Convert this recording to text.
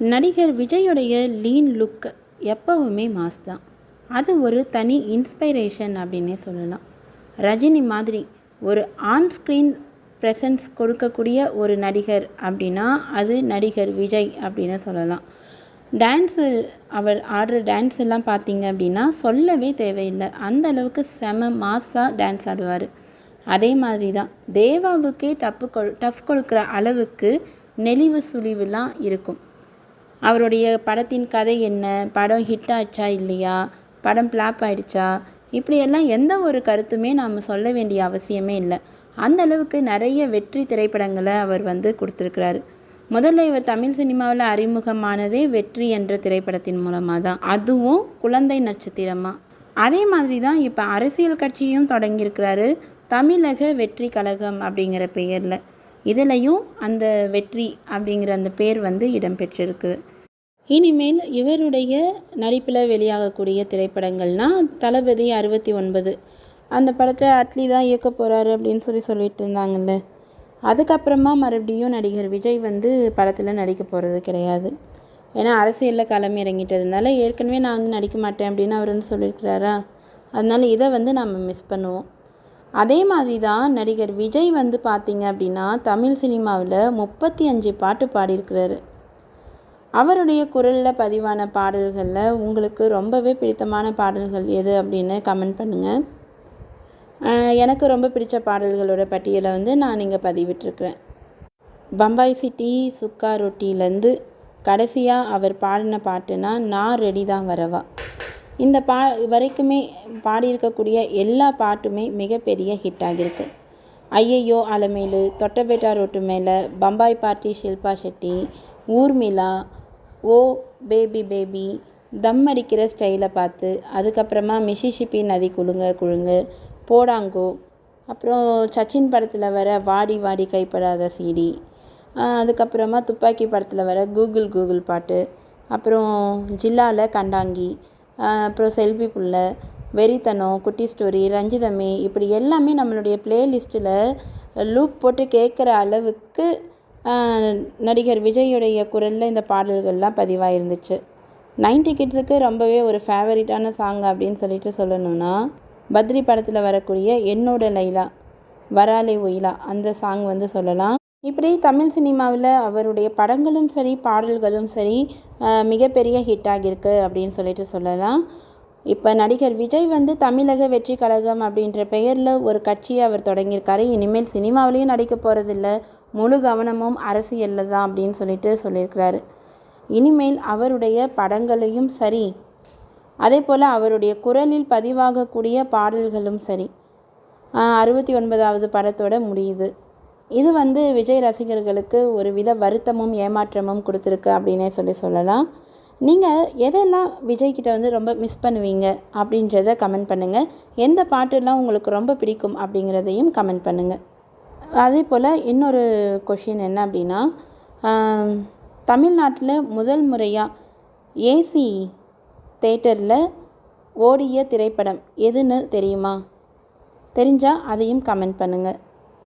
நடிகர் விஜயுடைய lean look எப்போவுமே மாஸ் தான். அது ஒரு தனி இன்ஸ்பைரேஷன் அப்படின்னே சொல்லலாம். ரஜினி மாதிரி ஒரு ஆன் ஸ்க்ரீன் ப்ரெசன்ஸ் கொடுக்கக்கூடிய ஒரு நடிகர் அப்படின்னா அது நடிகர் விஜய் அப்படின்னு சொல்லலாம். டான்ஸு அவர் ஆடுற டான்ஸ் எல்லாம் பார்த்தீங்க அப்படின்னா சொல்லவே தேவையில்லை. அந்த அளவுக்கு செம மாஸாக டான்ஸ் ஆடுவார். அதே மாதிரி தான் தேவாவுக்கே டப்பு கொ டஃப் கொடுக்குற அளவுக்கு நெளிவு சுழிவுலாம் இருக்கும். அவருடைய படத்தின் கதை என்ன? படம் ஹிட் ஆச்சா இல்லையா? படம் ஃப்ளாப் ஆயிடுச்சா? இப்படியெல்லாம் எந்த ஒரு கருத்துமே நாம் சொல்ல வேண்டிய அவசியமே இல்லை. அந்த அளவுக்கு நிறைய வெற்றி திரைப்படங்களை அவர் வந்து கொடுத்துருக்கிறாரு. முதல்ல இவர் தமிழ் சினிமாவில் அறிமுகமானதே வெற்றி என்ற திரைப்படத்தின் மூலமாக தான் அதுவும் குழந்தை நட்சத்திரமாக அதே மாதிரி தான் இப்போ அரசியல் கட்சியும் தொடங்கியிருக்கிறாரு. தமிழக வெற்றி கழகம் அப்படிங்கிற பெயரில். இதுலேயும் அந்த வெற்றி அப்படிங்கிற அந்த பேர் வந்து இடம்பெற்றிருக்கு இனிமேல் இவருடைய நடிப்பில் வெளியாகக்கூடிய திரைப்படங்கள்னால் தளபதி அறுபத்தி ஒன்பது. அந்த படத்தை அட்லி தான் இயக்க போகிறாரு அப்படின்னு சொல்லி சொல்லிட்டு இருந்தாங்கல்ல. அதுக்கப்புறமா மறுபடியும் நடிகர் விஜய் வந்து படத்தில் நடிக்க போகிறது கிடையாது. ஏன்னா அரசியலில் களம் இறங்கிட்டதுனால ஏற்கனவே நான் வந்து நடிக்க மாட்டேன் அப்படின்னு அவர் வந்து சொல்லியிருக்கிறாரா? அதனால் இதை வந்து நம்ம மிஸ் பண்ணுவோம். அதே மாதிரி தான் நடிகர் விஜய் வந்து பார்த்தீங்க அப்படின்னா தமிழ் சினிமாவில் முப்பத்தி அஞ்சு பாட்டு பாடியிருக்கிறாரு. அவருடைய குரலில் பதிவான பாடல்களில் உங்களுக்கு ரொம்பவே பிடித்தமான பாடல்கள் எது அப்படின்னு கமெண்ட் பண்ணுங்கள் எனக்கு ரொம்ப பிடிச்ச பாடல்களோட பட்டியலை வந்து நான் இங்கே பதிவிட்டிருக்கிறேன். பம்பாய் சிட்டி சுக்கா ரொட்டிலேருந்து கடைசியாக அவர் பாடின பாட்டுனா நான் ரெடி தான் வரவா. இந்த பா வரைக்குமே பாடியிருக்கக்கூடிய எல்லா பாட்டுமே மிகப்பெரிய ஹிட் ஆகியிருக்கு. ஐயையோ அலமேலு தொட்டபேட்டா ரோட்டு மேலே Bombay party Shilpa Shetty Urmila oh baby baby. தம் அடிக்கிற ஸ்டைலை பார்த்து அதுக்கப்புறமா மிஷிஷிப்பி நதி குழுங்க குழுங்கு போடாங்கோ. அப்புறம் சச்சின் படத்தில் வர வாடி வாடி கைப்படாத சீடி. அதுக்கப்புறமா துப்பாக்கி படத்தில் வர கூகுள் கூகுள் பாட்டு. அப்புறம் ஜில்லாவில் கண்டாங்கி. அப்புறம் செல்வி புள்ள வெறித்தனம் குட்டி ஸ்டோரி ரஞ்சிதமே. இப்படி எல்லாமே நம்மளுடைய பிளேலிஸ்ட்டில் லூப் போட்டு கேட்குற அளவுக்கு நடிகர் விஜயுடைய குரலில் இந்த பாடல்கள்லாம் பதிவாக இருந்துச்சு நைன்டி கிட்ஸுக்கு ரொம்பவே ஒரு ஃபேவரட்டான சாங் அப்படின்னு சொல்லிட்டு சொல்லணும்னா பத்ரி படத்தில் வரக்கூடிய என்னோட லைலா வராலே ஒயிலா அந்த சாங் வந்து சொல்லலாம். இப்படி தமிழ் சினிமாவில் அவருடைய படங்களும் சரி பாடல்களும் சரி மிகப்பெரிய ஹிட் ஆகியிருக்கு அப்படின்னு சொல்லிட்டு சொல்லலாம். இப்போ நடிகர் விஜய் வந்து தமிழக வெற்றி கழகம் அப்படின்ற பெயரில் ஒரு கட்சியை அவர் தொடங்கியிருக்காரு. இனிமேல் சினிமாவிலையும் நடிக்க போகிறதில்ல முழு கவனமும் அரசியலில் தான் அப்படின்னு சொல்லிட்டு சொல்லியிருக்கிறாரு. இனிமேல் அவருடைய படங்களையும் சரி அதே போல் அவருடைய குரலில் பதிவாகக்கூடிய பாடல்களும் சரி அறுபத்தி ஒன்பதாவது படத்தோட முடியுது. இது வந்து விஜய் ரசிகர்களுக்கு ஒரு வித வருத்தமும் ஏமாற்றமும் கொடுத்துருக்கு அப்படின்னே சொல்லி சொல்லலாம். நீங்கள் எதெல்லாம் விஜய்கிட்ட வந்து ரொம்ப மிஸ் பண்ணுவீங்க அப்படின்றத கமெண்ட் பண்ணுங்கள் எந்த பாட்டுலாம் உங்களுக்கு ரொம்ப பிடிக்கும் அப்படிங்கிறதையும் கமெண்ட் பண்ணுங்கள் அதே போல் இன்னொரு கொஷின் என்ன அப்படின்னா தமிழ்நாட்டில் முதல் முறையாக ஏசி தேட்டரில் ஓடிய திரைப்படம் எதுன்னு தெரியுமா? தெரிஞ்சால் அதையும் கமெண்ட் பண்ணுங்கள்